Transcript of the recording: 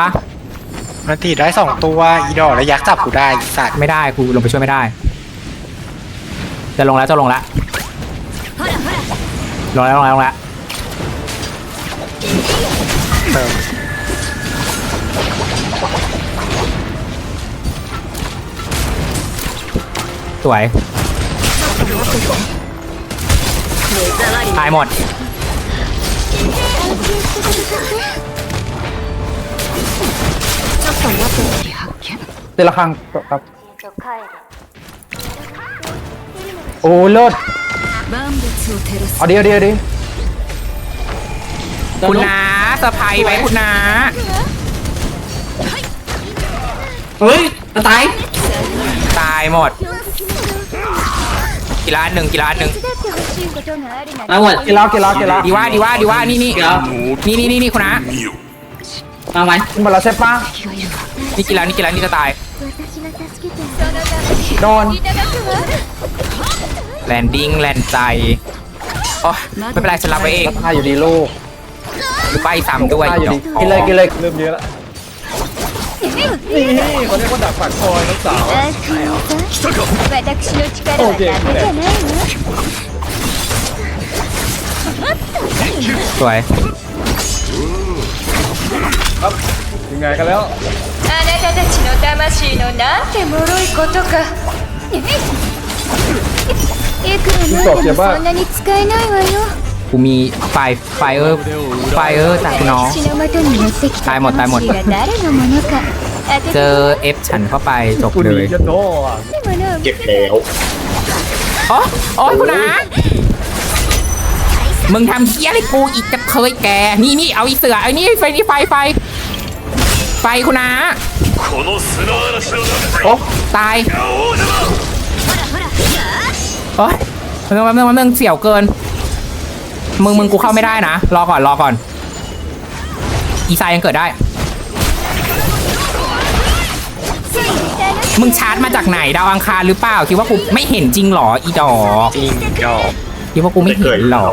อะมันตีได้สองตัวอีดอกแล้วยักษ์จับกูได้อีสัตว์ไม่ได้กูลงไปช่วยไม่ได้ จะลงแล้วจะลงแล้วลงแล้วลงแล้วลงแล้วเติมสวยตายหมด ตีละครังครับ โอ้เลิศเอาเดียวเดียวดีคุณน้าสะพายไว้คุณน้าเฮ้ยตาย ตายหมด กีฬาหนึ่งกีฬาหนึ่งมาหมดกีฬากีฬากีฬาดีว่าดีว่าดีว่านี่นี่นี่นี่นี่คุณน้ามาไหมมาแล้วใช่ป้ะ นี่กีฬานี่กีฬานี่จะตาย โดน แลนดิ้งแลนใจโอ้ไม่เป็นไรฉันรับไปเอง ตายอยู่ดีลูก ใบซ้ำด้วย ตายอยู่ดีกินเลยกินเลยเริ่มเยอะแล้วนี่เขาเรียกว่าดักฝักคอยน้องสาว 私の力はダメじゃないの สวย ยังไงกันแล้ว あなたたちの魂のなんて脆いことかいくらなんでもそんなに使えないわよ กูมีไฟไฟเออร์ไฟเออร์จากน้อง 私の元にやってきた ตายหมดตายหมด 魂が誰のものか当て เจอเอฟฉันเข้าไปจบ คุณ เล ดี ย จะโดอ่ะ てものを見せて โอ้โอ้ยคุณนามึงทำเคี้ยอะไรกูอีกกระเทยแก นี่นี่เอาอีเสือไอ้นี่ไฟนี่ไฟไฟ ไปคุณอาโอ้ตายโอ้ยมันนึงมันนึงมันนึงเสี่ยวเกิน มึงมึงกูเข้าไม่ได้นะ รอก่อนรอก่อน อีซายยังเกิดได้ มึงชาร์จมาจากไหนดาวอังคารหรือเปล่า คิดว่ากูไม่เห็นจริงหรออีดอกจริงดอกคิดว่ากูไม่เห็นหรอ